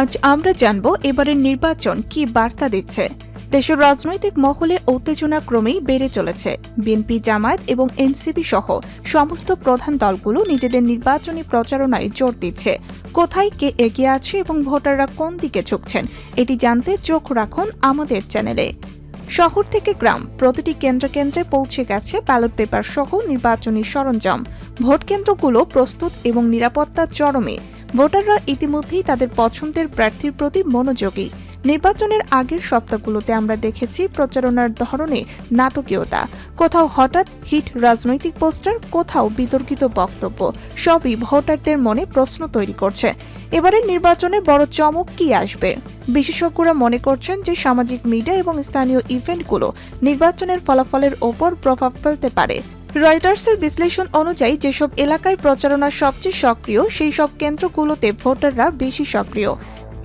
আজ আমরা জানব এবারের নির্বাচন কি বার্তা দিচ্ছে। দেশের রাজনৈতিক মহলে উত্তেজনা ক্রমেই বেড়ে চলেছে। বিএনপি জামায়াত এবং এনসিপি সহ সমস্ত প্রধান দলগুলো নিজেদের নির্বাচনী প্রচারণায় জোর দিচ্ছে। কোথায় কে এগিয়ে আছে এবং ভোটাররা কোন দিকে ঝুঁকছেন, এটি জানতে চোখ রাখুন আমাদের চ্যানেলে। শহর থেকে গ্রাম, প্রতিটি কেন্দ্রে কেন্দ্রে পৌঁছে গেছে ব্যালট পেপার সহ নির্বাচনী সরঞ্জাম। ভোট কেন্দ্রগুলো প্রস্তুত এবং নিরাপত্তা চরমে ভোটাররা ইতিমধ্যেই তাদের পছন্দের প্রার্থীর প্রতি মনোযোগী। নির্বাচনের আগের সপ্তাহগুলোতে আমরা দেখেছি প্রচারণার ধরনে নাটকীয়তা। কোথাও হঠাৎ হিট রাজনৈতিক পোস্টার, কোথাও বিতর্কিত বক্তব্য, সবই ভোটারদের মনে প্রশ্ন তৈরি করছে। এবারের নির্বাচনে বড় চমক কি আসবে? বিশেষজ্ঞরা মনে করছেন যে সামাজিক মিডিয়া এবং স্থানীয় ইভেন্টগুলো নির্বাচনের ফলাফলের ওপর প্রভাব ফেলতে পারে। রয়টার্সের বিশ্লেষণ অনুযায়ী যেসব এলাকায় প্রচারণা সবচেয়ে সক্রিয়, সেই সব কেন্দ্রগুলোতে ভোটাররা বেশি সক্রিয়।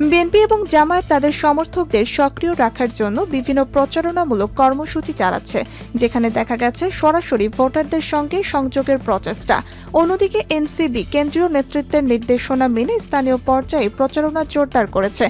বিএনপি এবং জামায়াত তাদের সমর্থকদের সক্রিয় রাখার জন্য বিভিন্ন প্রচারণামূলক কর্মসূচি চালাচ্ছে, যেখানে দেখা গেছে সরাসরি ভোটারদের সঙ্গে সংযোগের প্রচেষ্টা। অন্যদিকে এনসিবি কেন্দ্রীয় নেতৃত্বের নির্দেশনা মেনে স্থানীয় পর্যায়ে প্রচারণা জোরদার করেছে।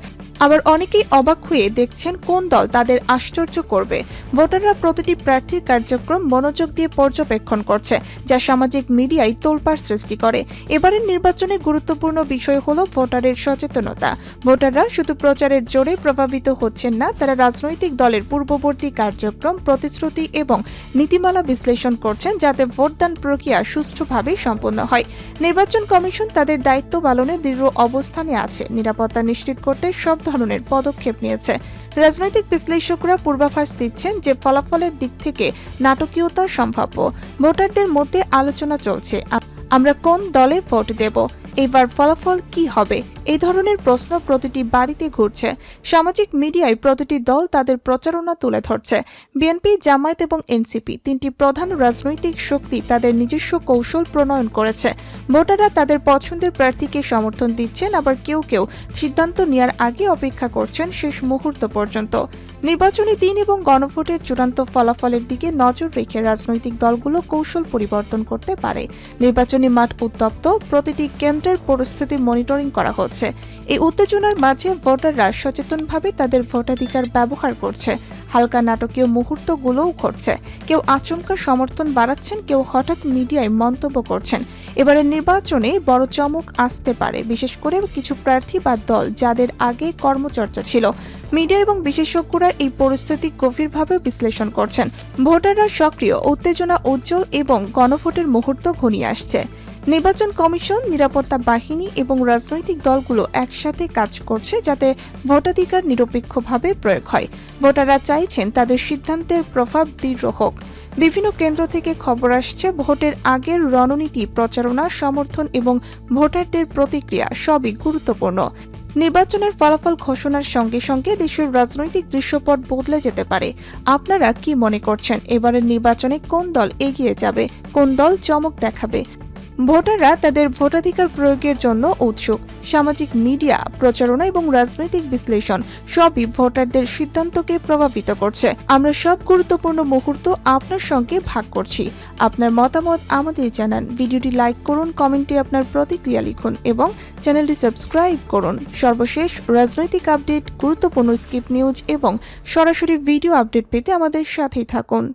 আবার অনেকেই অবাক হয়ে দেখছেন কোন দল তাদের আশ্চর্য করবে। ভোটাররা প্রতিটি প্রার্থীর কার্যক্রম মনোযোগ দিয়ে পর্যবেক্ষণ করছে, যা সামাজিক মিডিয়ায় তোলপাড় সৃষ্টি করে। এবারের নির্বাচনে গুরুত্বপূর্ণ বিষয় হল ভোটারের সচেতনতা। ভোটাররা শুধু প্রচারের জোরে প্রভাবিত হচ্ছেন না, তারা রাজনৈতিক দলের পূর্ববর্তী কার্যক্রম, প্রতিশ্রুতি এবং নীতিমালা বিশ্লেষণ করছেন যাতে ভোটদান প্রক্রিয়া সুষ্ঠুভাবে সম্পন্ন হয়। নির্বাচন কমিশন তাদের দায়িত্ব পালনে দৃঢ় অবস্থানে আছে। নিরাপত্তা নিশ্চিত করতে সব ধরনের পদক্ষেপ নিয়েছে। রাজনৈতিক বিশ্লেষকরা পূর্বাভাস দিচ্ছেন যে ফলাফলের দিক থেকে নাটকীয়তা সম্ভাব্য। ভোটারদের মধ্যে আলোচনা চলছে। আমরা কোন দলে ভোট দেব? এবার ফলাফল কি হবে? এই ধরনের প্রশ্ন প্রতিটি বাড়িতে ঘুরছে। সামাজিক মিডিয়ায় প্রতিটি দল তাদের প্রচারণা তুলে ধরছে। বিএনপি, জামায়াত এবং এনসিপি তিনটি প্রধান রাজনৈতিক শক্তি তাদের নিজস্ব কৌশল প্রণয়ন করেছে। ভোটাররা তাদের পছন্দের প্রার্থীকে সমর্থন দিচ্ছেন, আবার কেউ কেউ সিদ্ধান্ত নেওয়ার আগে অপেক্ষা করছেন শেষ মুহূর্ত পর্যন্ত। নির্বাচনী দিন এবং গণভোটের চূড়ান্ত ফলাফলের দিকে নজর রেখে রাজনৈতিক দলগুলো কৌশল পরিবর্তন করতে পারে। নির্বাচনী মাঠ উত্তপ্ত, প্রতিটি কেন্দ্রের পরিস্থিতি মনিটরিং করা হচ্ছে। এই উত্তেজনার মাঝে ভোটাররা সচেতনভাবে তাদের ভোটাধিকার ব্যবহার করছে। হালকা নাটকীয় মুহূর্তগুলোও ঘটছে। কেউ আচমকা সমর্থন বাড়াচ্ছেন, কেউ হঠাৎ মিডিয়ায় মন্তব্য করছেন। এবারের নির্বাচনে বড় চমক আসতে পারে, বিশেষ করে কিছু প্রার্থী বা দল যাদের আগে কর্মচর্চা ছিল। মিডিয়া এবং বিশেষজ্ঞরা এই পরিস্থিতি গভীরভাবে বিশ্লেষণ করছেন। ভোটাররা সক্রিয়, উত্তেজনা উজ্জ্বল এবং গণভোটের মুহূর্ত ঘনিয়ে আসছে। নির্বাচন কমিশন, নিরাপত্তা বাহিনী এবং রাজনৈতিক দলগুলো একসাথে কাজ করছে যাতে ভোটাধিকার নিরপেক্ষভাবে প্রয়োগ হয়। ভোটাররা চাইছেন তাদের সিদ্ধান্তের প্রভাব দৃঢ় হোক। বিভিন্ন কেন্দ্র থেকে খবর আসছে, ভোটের আগের রণনীতি, প্রচারণা, সমর্থন এবং ভোটারদের প্রতিক্রিয়া সবই গুরুত্বপূর্ণ। নির্বাচনের ফলাফল ঘোষণার সঙ্গে সঙ্গে দেশের রাজনৈতিক দৃশ্যপট বদলে যেতে পারে। আপনারা কি মনে করছেন, এবারের নির্বাচনে কোন দল এগিয়ে যাবে, কোন দল চমক দেখাবে? ভোটাররা তাদের ভোটাধিকার প্রয়োগের জন্য উৎসুক। সামাজিক মিডিয়া, প্রচারণা এবং রাজনৈতিক বিশ্লেষণ সবই ভোটারদের সিদ্ধান্তকে প্রভাবিত করছে। আমরা সব গুরুত্বপূর্ণ মুহূর্ত আপনার সঙ্গে ভাগ করছি। আপনার মতামত আমাদের জানান। ভিডিওটি লাইক করুন, কমেন্টে আপনার প্রতিক্রিয়া লিখুন এবং চ্যানেলটি সাবস্ক্রাইব করুন। সর্বশেষ রাজনৈতিক আপডেট, গুরুত্বপূর্ণ স্কিপ নিউজ এবং সরাসরি ভিডিও আপডেট পেতে আমাদের সাথেই থাকুন।